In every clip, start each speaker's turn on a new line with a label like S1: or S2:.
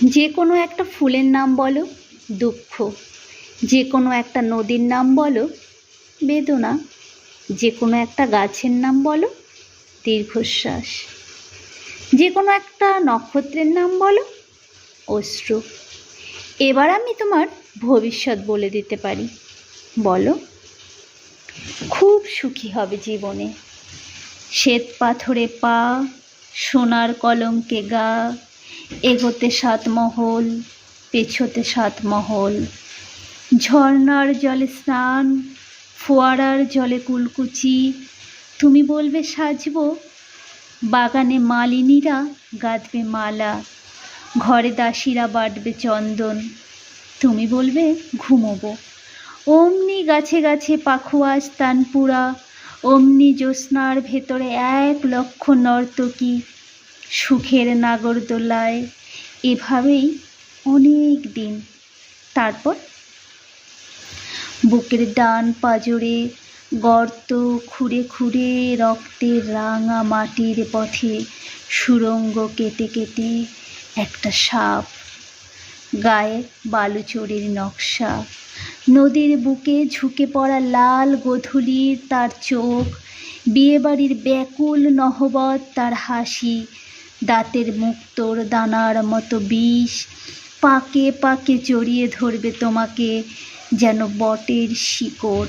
S1: যে কোনো একটা ফুলের নাম বলো, দুঃখ। যে কোনো একটা নদীর নাম বলো, বেদনা। যে কোনো একটা গাছের নাম বলো, দীর্ঘশ্বাস। যে কোনো একটা নক্ষত্রের নাম বলো, অশ্রু। এবার আমি তোমার ভবিষ্যৎ বলে দিতে পারি। বলো, খুব সুখী হবে জীবনে। শ্বেত পাথরে পা, সোনার কলঙ্কে গা এগোতে সাত মহল, পেছোতে সাত মহল। ঝর্নার জলে স্নান, ফোয়ারার জলে কুলকুচি, তুমি বলবে সাজবো? বাগানে মালিনীরা গাঁথবে মালা, ঘরে দাসীরা বাটবে চন্দন। তুমি বলবে ঘুমোবো। অমনি গাছে গাছে পাখুয়া স্তানপুরা অমনি জ্যোৎস্নার ভেতরে এক লক্ষ নর্তকী সুখের নাগরদোলায়। এভাবেই অনেক দিন। তারপর বুকের ডান পাজরে গর্ত খুঁড়ে খুঁড়ে রক্তের রাঙা মাটির পথে সুরঙ্গ কেটে কেটে একটা সাপ, গায়ে বালুচরির নকশা, নদীর বুকে ঝুঁকে পড়া লাল গোধূলির তার চোখ, বিয়েবাড়ির ব্যাকুল নহবত তার হাসি দাঁতের মুক্তোর দানার মতো বিষ। পাকে পাকে জড়িয়ে ধরবে তোমাকে যেন বটের শিকড়।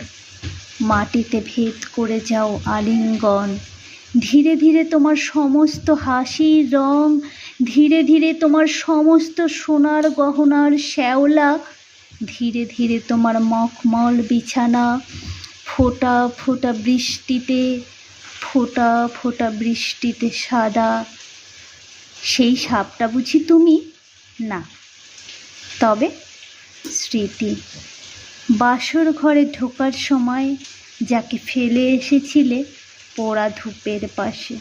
S1: মাটিতে ভেদ করে যাও আলিঙ্গন। ধীরে ধীরে তোমার সমস্ত হাসির রং, ধীরে ধীরে তোমার সমস্ত সোনার গহনার শ্যাওলা, ধীরে ধীরে তোমার মখমল বিছানা, ফোটা ফোঁটা বৃষ্টিতে, ফোটা ফোটা বৃষ্টিতে সাদা। সেই সাপটা বুঝি তুমি? না। তবে স্মৃতি, বাসর ঘরে ঢোকার সময় যাকে ফেলে এসেছিলে পোড়া ধূপের পাশে।